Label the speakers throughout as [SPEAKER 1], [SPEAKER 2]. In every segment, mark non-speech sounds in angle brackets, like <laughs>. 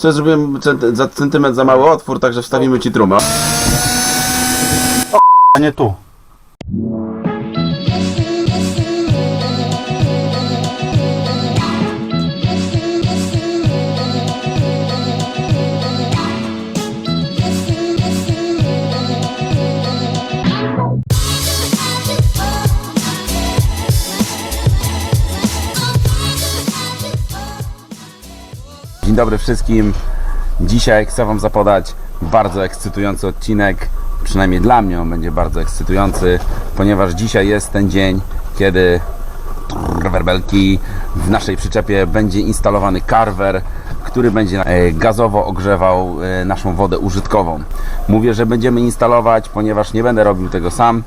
[SPEAKER 1] Co zrobiłem cent- za centymetr za mały otwór, także wstawimy ci trumę.
[SPEAKER 2] A nie tu.
[SPEAKER 1] Dzień dobry wszystkim. Dzisiaj chcę Wam zapodać bardzo ekscytujący odcinek. Przynajmniej dla mnie on będzie bardzo ekscytujący, ponieważ dzisiaj jest ten dzień, kiedy werbelki w naszej przyczepie będzie instalowany karwer, który będzie e, gazowo ogrzewał e, naszą wodę użytkową. Mówię, że będziemy instalować, ponieważ nie będę robił tego sam.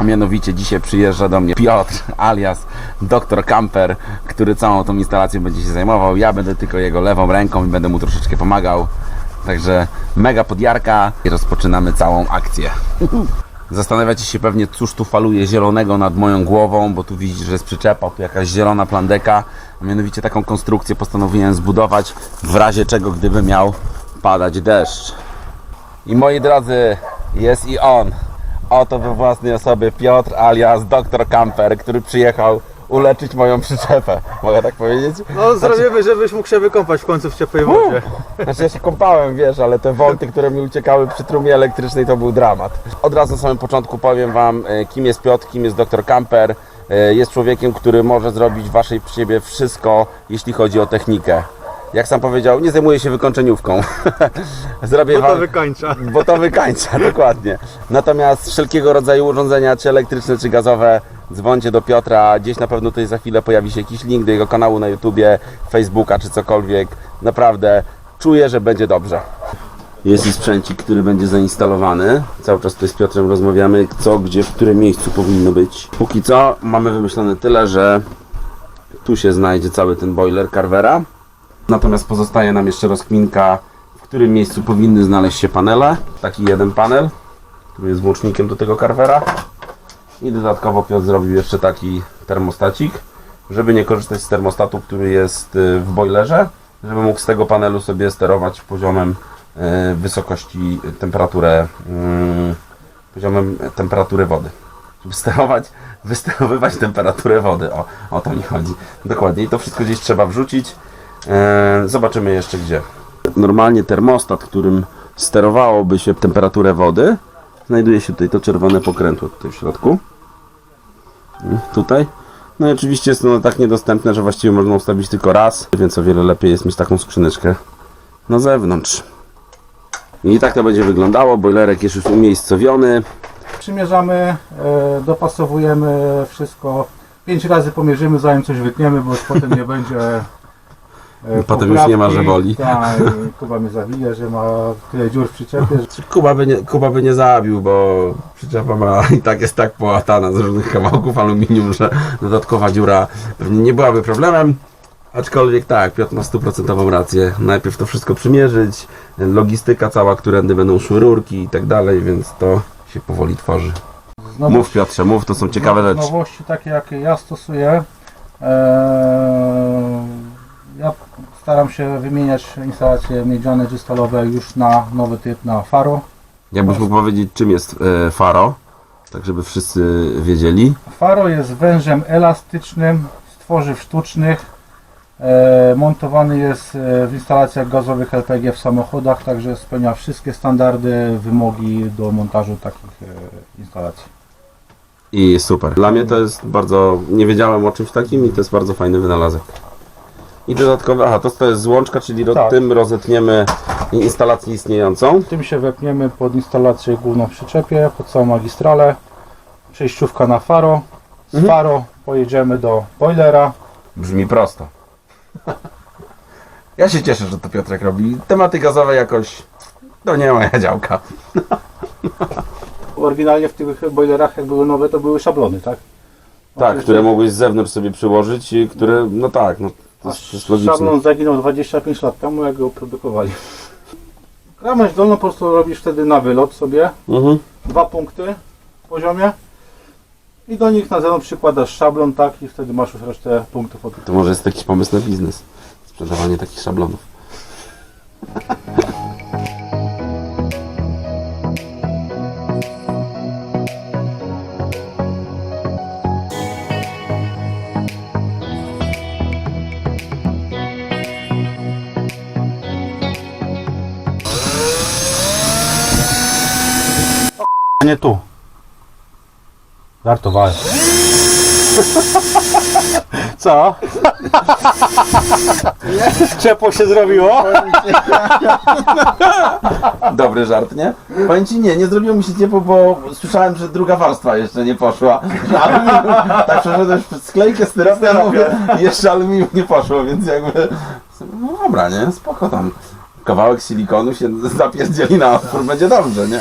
[SPEAKER 1] A mianowicie dzisiaj przyjeżdża do mnie Piotr alias Dr. Camper, który całą tą instalacją będzie się zajmował. Ja będę tylko jego lewą ręką i będę mu troszeczkę pomagał. Także mega podjarka i rozpoczynamy całą akcję. <laughs> Zastanawiacie się pewnie, cóż tu faluje zielonego nad moją głową, bo tu widzisz, że jest przyczepa, tu jakaś zielona plandeka. A mianowicie taką konstrukcję postanowiłem zbudować w razie czego, gdyby miał padać deszcz. I moi drodzy, jest i on. Oto we własnej osobie Piotr alias Dr. Camper, który przyjechał uleczyć moją przyczepę. Mogę tak powiedzieć?
[SPEAKER 2] No zrobimy, żebyś mógł się wykąpać w końcu w ciepłej wodzie.
[SPEAKER 1] Znaczy ja się kąpałem, wiesz, ale te wolty, które mi uciekały przy trumie elektrycznej to był dramat. Od razu na samym początku powiem Wam, e, kim jest Piotr, kim jest Dr. Camper. E, Jest człowiekiem, który może zrobić w Waszej siebie wszystko, jeśli chodzi o technikę. Jak sam powiedział, nie zajmuję się wykończeniówką. <laughs> Zrobię
[SPEAKER 2] No to
[SPEAKER 1] wam,
[SPEAKER 2] wykańcza. <laughs>
[SPEAKER 1] bo to wykańcza, <laughs> dokładnie. Natomiast wszelkiego rodzaju urządzenia, czy elektryczne, czy gazowe, dzwońcie do Piotra. Gdzieś na pewno tutaj za chwilę pojawi się jakiś link do jego kanału na YouTubie, Facebooka, czy cokolwiek. Naprawdę czuję, że będzie dobrze. Jest i sprzęcik, który będzie zainstalowany. Cały czas tutaj z Piotrem rozmawiamy, co, gdzie, w którym miejscu powinno być. Póki co mamy wymyślone tyle, że tu się znajdzie cały ten boiler Carvera. Natomiast pozostaje nam jeszcze rozkminka, w którym miejscu powinny znaleźć się panele. Taki jeden panel, który jest włącznikiem do tego Carvera. I dodatkowo Piotr zrobił jeszcze taki termostacik, żeby nie korzystać z termostatu, który jest y, w boilerze, żeby mógł z tego panelu sobie sterować poziomem y, wysokości, y, temperaturę, poziomem temperatury wody. Żeby sterować, wysterowywać temperaturę wody. O, o to mi chodzi. Dokładnie. I to wszystko gdzieś trzeba wrzucić. E, zobaczymy jeszcze gdzie. Normalnie termostat, którym sterowałoby się temperaturę wody, znajduje się tutaj to czerwone pokrętło tutaj w środku. Mm, Tutaj. No i oczywiście jest ono tak niedostępne, że właściwie można ustawić tylko raz, więc o wiele lepiej jest mieć taką skrzyneczkę na zewnątrz. I tak to będzie wyglądało. Boilerek jest już umiejscowiony.
[SPEAKER 2] Przymierzamy, e, dopasowujemy wszystko. Pięć razy pomierzymy, zanim coś wytniemy, bo już potem nie będzie. E,
[SPEAKER 1] Potem już nie ma, że boli. <laughs>
[SPEAKER 2] Tak, Kuba mnie zawija, że ma tyle dziur w przyczepie, że
[SPEAKER 1] Kuba by, nie, Kuba by nie zabił, bo przyczepa ma <laughs> i tak jest tak połatana z różnych kawałków aluminium, że dodatkowa dziura pewnie nie byłaby problemem. Aczkolwiek tak, Piotr ma stuprocentową rację. Najpierw to wszystko przymierzyć, logistyka cała, którędy będą szły rurki i tak dalej, więc to się powoli tworzy.
[SPEAKER 2] znowu
[SPEAKER 1] Mów Piotrze, mów, to są ciekawe rzeczy.
[SPEAKER 2] Nowości takie jakie ja stosuję. Eee, ja staram się wymieniać instalacje miedziane czy stalowe już na nowy typ na faro.
[SPEAKER 1] Jakbyś mógł powiedzieć, czym jest e, faro, tak żeby wszyscy wiedzieli.
[SPEAKER 2] Faro jest wężem elastycznym z tworzyw sztucznych. E, montowany jest e, w instalacjach gazowych LPG w samochodach, także spełnia wszystkie standardy, wymogi do montażu takich e, instalacji.
[SPEAKER 1] I super. Dla mnie to jest bardzo. Nie wiedziałem o czymś takim i to jest bardzo fajny wynalazek. I dodatkowe. Aha, to, to jest złączka, czyli ro,
[SPEAKER 2] Tak.
[SPEAKER 1] tym rozetniemy instalację istniejącą.
[SPEAKER 2] Tym się wepniemy pod instalację główną w przyczepie, pod całą magistralę. Przejściówka na faro. Z
[SPEAKER 1] Mhm.
[SPEAKER 2] faro pojedziemy do boilera.
[SPEAKER 1] Brzmi prosto. Ja się cieszę, że to Piotrek robi. Tematy gazowe jakoś. To nie moja działka.
[SPEAKER 2] Oryginalnie w tych boilerach, jak były nowe, to były szablony, tak?
[SPEAKER 1] Tak, które mogłeś z zewnątrz sobie przyłożyć i które. No tak, no to jest, to jest logiczne.
[SPEAKER 2] Szablon zaginął 25 lat temu, jak go produkowali. Krawędź dolną po prostu robisz wtedy na wylot sobie,
[SPEAKER 1] Mhm.
[SPEAKER 2] dwa punkty w poziomie i do nich na zewnątrz przykładasz szablon, tak, i wtedy masz już resztę punktów od
[SPEAKER 1] To może jest jakiś pomysł na biznes. Sprzedawanie takich szablonów.
[SPEAKER 2] Nie tu. Żartowałem. <laughs> Co? <laughs> Ciepło się zrobiło? <laughs>
[SPEAKER 1] Dobry żart, nie? Powiem ci nie, nie zrobiło mi się ciepło, bo słyszałem, że druga warstwa jeszcze nie poszła. Że aluminium, tak przeszedłem przez sklejkę styropianową i jeszcze aluminium nie poszło, więc jakby... No dobra, nie? Spoko tam. Kawałek silikonu się zapierdzieli na otwór, będzie dobrze, nie?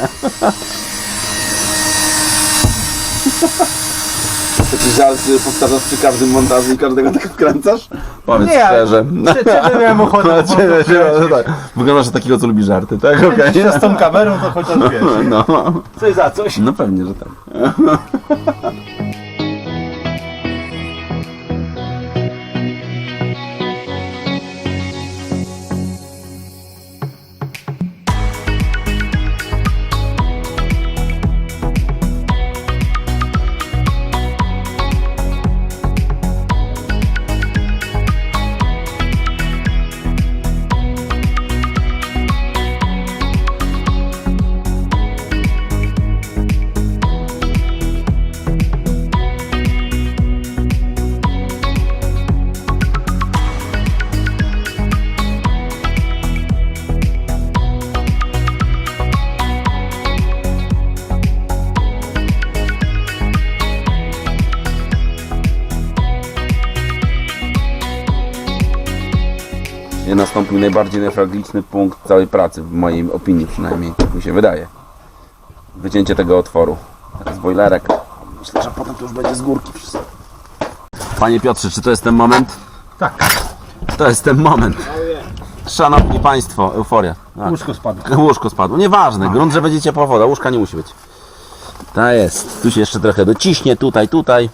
[SPEAKER 1] Taki żart powtarzasz przy każdym montażu i każdego tak wkręcasz? Powiedz
[SPEAKER 2] Nie,
[SPEAKER 1] szczerze.
[SPEAKER 2] Ciebie miałem <laughs> ochotę po
[SPEAKER 1] ciebie,
[SPEAKER 2] prostu
[SPEAKER 1] ciebie, tak. Wyglądasz na takiego, co lubi żarty, tak? Okej.
[SPEAKER 2] Z tą kamerą to <laughs> chociaż wiesz.
[SPEAKER 1] No,
[SPEAKER 2] Coś za coś.
[SPEAKER 1] no pewnie, że tak. Nastąpił najbardziej newralgiczny punkt całej pracy, w mojej opinii przynajmniej, tak mi się wydaje. Wycięcie tego otworu. Teraz bojlerek. Myślę, że potem to już będzie z górki wszystko. Panie Piotrze, czy to jest ten moment?
[SPEAKER 2] Tak.
[SPEAKER 1] To jest ten moment. Szanowni Państwo, euforia. Tak.
[SPEAKER 2] Łóżko spadło. <laughs>
[SPEAKER 1] Łóżko spadło. Nieważne, grunt, że będzie ciepła woda. Łóżka nie musi być. Ta jest. Tu się jeszcze trochę dociśnie, tutaj, tutaj.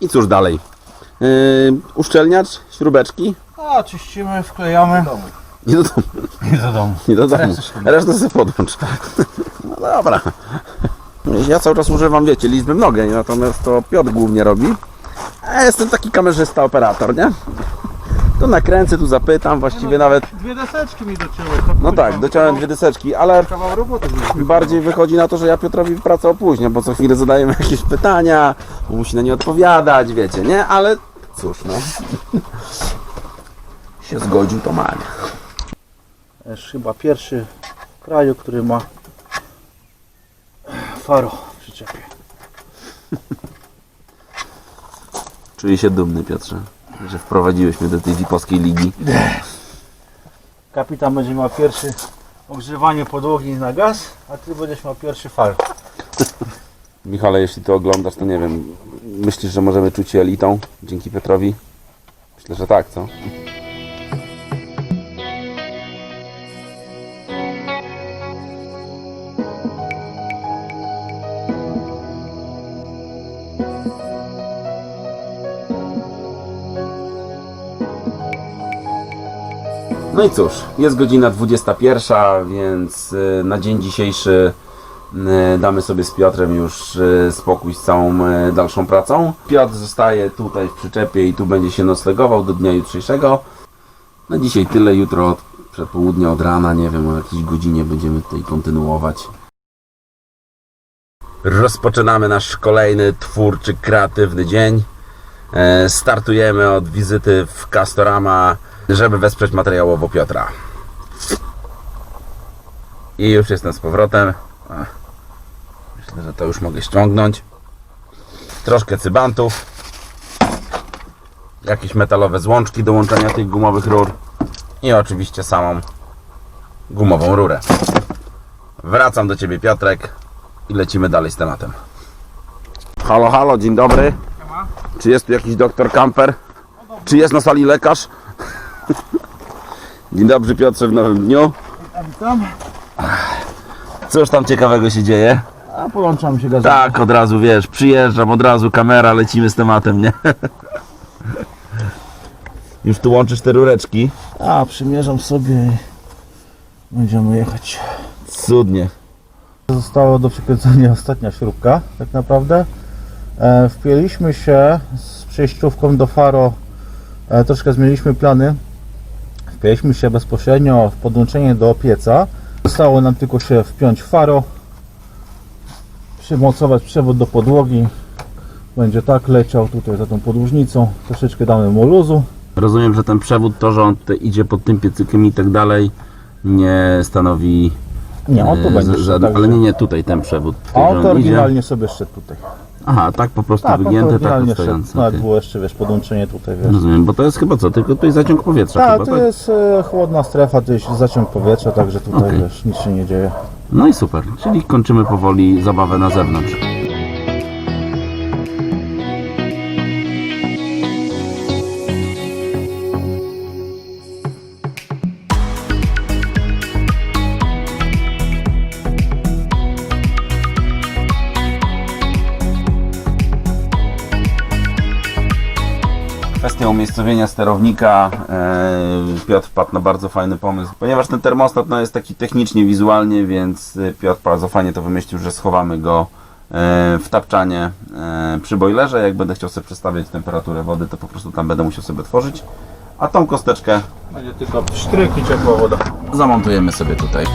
[SPEAKER 1] I cóż dalej? Yy, uszczelniacz, śrubeczki.
[SPEAKER 2] A, czyścimy, wklejamy.
[SPEAKER 1] Nie do domu.
[SPEAKER 2] I do domu.
[SPEAKER 1] Nie do domu.
[SPEAKER 2] Resztę sobie.
[SPEAKER 1] Resztę sobie podłącz. No dobra. Ja cały czas używam, wiecie, lizby w nogę, natomiast to Piotr głównie robi. A ja jestem taki kamerzysta, operator, nie? Tu nakręcę, tu zapytam, właściwie nawet...
[SPEAKER 2] Dwie deseczki mi docięły.
[SPEAKER 1] No tak, dociąłem dwie deseczki, ale
[SPEAKER 2] Kawał roboty. był.
[SPEAKER 1] bardziej wychodzi na to, że ja Piotrowi pracę opóźniam, bo co chwilę zadajemy jakieś pytania, bo musi na nie odpowiadać, wiecie, nie? Ale cóż, no. Się zgodził, to ma.
[SPEAKER 2] Jest chyba pierwszy w kraju, który ma faro w przyczepie. <laughs>
[SPEAKER 1] Czuję się dumny, Piotrze, że wprowadziłeś mnie do tej VIP-owskiej ligi.
[SPEAKER 2] Kapitan będzie miał pierwszy ogrzewanie podłogi na gaz, a ty będziesz miał pierwszy far. <laughs>
[SPEAKER 1] Michale, jeśli to oglądasz, to nie wiem, myślisz, że możemy czuć się elitą dzięki Piotrowi? Myślę, że tak, co? No i cóż, jest godzina 21, więc y, na dzień dzisiejszy y, damy sobie z Piotrem już y, spokój z całą dalszą pracą. Piotr zostaje tutaj w przyczepie i tu będzie się noclegował do dnia jutrzejszego. Na dzisiaj tyle, jutro od przedpołudnia, od rana, nie wiem, o jakiejś godzinie będziemy tutaj kontynuować. Rozpoczynamy nasz kolejny twórczy, kreatywny dzień. E, Startujemy od wizyty w Castorama, żeby wesprzeć materiałowo Piotra. I już jestem z powrotem. Myślę, że to już mogę ściągnąć. Troszkę cybantów. Jakieś metalowe złączki do łączenia tych gumowych rur. I oczywiście samą gumową rurę. Wracam do Ciebie Piotrek i lecimy dalej z tematem. Halo, halo, dzień dobry. Czy jest tu jakiś doktor Kamper? Czy jest na sali lekarz? Dzień dobry Piotrze w nowym dniu.
[SPEAKER 2] Witam.
[SPEAKER 1] Cóż tam ciekawego się dzieje?
[SPEAKER 2] A połączamy się gazem.
[SPEAKER 1] Tak, od razu wiesz, przyjeżdżam, od razu kamera, lecimy z tematem, nie? Już tu łączysz te rureczki.
[SPEAKER 2] A, przymierzam sobie i będziemy jechać.
[SPEAKER 1] Cudnie.
[SPEAKER 2] Została do przykręcenia ostatnia śrubka, tak naprawdę. E, wpięliśmy się z przejściówką do Faro, e, troszkę zmieniliśmy plany. Wpięliśmy się bezpośrednio w podłączenie do pieca. Zostało nam tylko się wpiąć Faro, przymocować przewód do podłogi. Będzie tak leciał tutaj za tą podłużnicą. Troszeczkę damy mu luzu.
[SPEAKER 1] Rozumiem, że ten przewód, to, że on idzie pod tym piecykiem i tak dalej, nie stanowi.
[SPEAKER 2] Nie, on tu
[SPEAKER 1] e,
[SPEAKER 2] będzie.
[SPEAKER 1] żadne- ale nie, nie tutaj ten przewód.
[SPEAKER 2] A
[SPEAKER 1] Tutaj,
[SPEAKER 2] on to
[SPEAKER 1] idzie.
[SPEAKER 2] oryginalnie sobie szedł tutaj.
[SPEAKER 1] Aha, tak po prostu
[SPEAKER 2] Tak, on to
[SPEAKER 1] wygięty, tak
[SPEAKER 2] oryginalnie szedł. Nawet
[SPEAKER 1] okej.
[SPEAKER 2] było jeszcze, wiesz, podłączenie tutaj, wiesz.
[SPEAKER 1] Rozumiem, bo to jest chyba co? Tylko tutaj zaciąg powietrza
[SPEAKER 2] Tak,
[SPEAKER 1] chyba,
[SPEAKER 2] to
[SPEAKER 1] tak?
[SPEAKER 2] jest e, chłodna strefa, to jest zaciąg powietrza, także tutaj
[SPEAKER 1] Okej.
[SPEAKER 2] wiesz, nic się nie dzieje.
[SPEAKER 1] No i super, czyli kończymy powoli zabawę na zewnątrz. Umiejscowienia sterownika. e, Piotr wpadł na bardzo fajny pomysł. Ponieważ ten termostat no, jest taki technicznie, wizualnie, więc e, Piotr bardzo fajnie to wymyślił, że schowamy go e, w tapczanie przy boilerze. Jak będę chciał sobie przestawiać temperaturę wody, to po prostu tam będę musiał sobie tworzyć. A tą kosteczkę
[SPEAKER 2] Będzie tylko sztryk i ciepła woda.
[SPEAKER 1] zamontujemy sobie tutaj.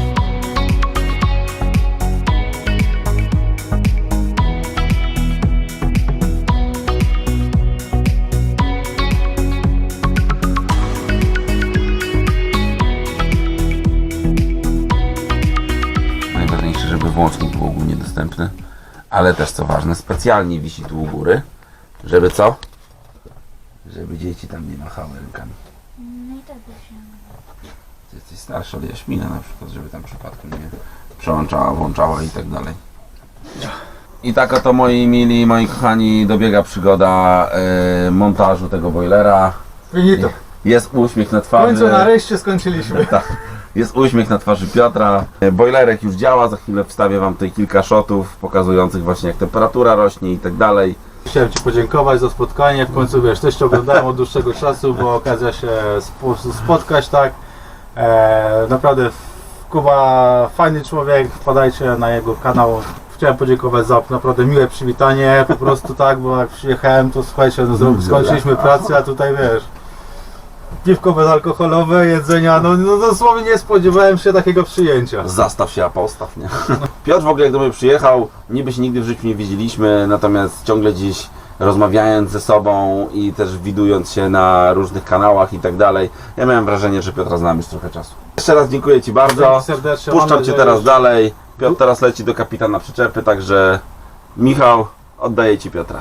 [SPEAKER 1] Najważniejsze, żeby włącznik był ogólnie dostępny, ale też co ważne, specjalnie wisi tu u góry, żeby co? Żeby dzieci tam nie machały rękami.
[SPEAKER 3] No i tak się.
[SPEAKER 1] Ty jesteś starszy od Jaśmina na przykład, żeby tam przypadkiem nie przełączała, włączała i tak dalej. I tak oto moi mili, moi kochani, dobiega przygoda e, montażu tego boilera.
[SPEAKER 2] Finito.
[SPEAKER 1] Jest uśmiech na
[SPEAKER 2] W
[SPEAKER 1] twarzy.
[SPEAKER 2] końcu nareszcie skończyliśmy.
[SPEAKER 1] Tak. Jest uśmiech na twarzy Piotra. E, Boilerek już działa, za chwilę wstawię wam tutaj kilka shotów pokazujących właśnie jak temperatura rośnie i tak dalej.
[SPEAKER 2] Chciałem Ci podziękować za spotkanie. W końcu wiesz, też Cię oglądałem od dłuższego czasu, bo okazja się spo, spotkać, tak. E, naprawdę Kuba fajny człowiek, wpadajcie na jego kanał. Chciałem podziękować za naprawdę miłe przywitanie, po prostu tak, bo jak przyjechałem to słuchajcie, no, skończyliśmy pracę, a tutaj wiesz, piwko bezalkoholowe, jedzenia, no, no dosłownie nie spodziewałem się takiego przyjęcia.
[SPEAKER 1] Zastaw się, a postaw, nie? <laughs> Piotr w ogóle jak do mnie przyjechał, niby się nigdy w życiu nie widzieliśmy, natomiast ciągle dziś rozmawiając ze sobą i też widując się na różnych kanałach i tak dalej, ja miałem wrażenie, że Piotra znam już trochę czasu. Jeszcze raz dziękuję Ci bardzo.
[SPEAKER 2] Dzięki serdecznie, mam
[SPEAKER 1] Puszczam Cię
[SPEAKER 2] nadzieję,
[SPEAKER 1] teraz
[SPEAKER 2] że-
[SPEAKER 1] dalej. Piotr teraz leci do kapitana przyczepy, także Michał, oddaję Ci Piotra.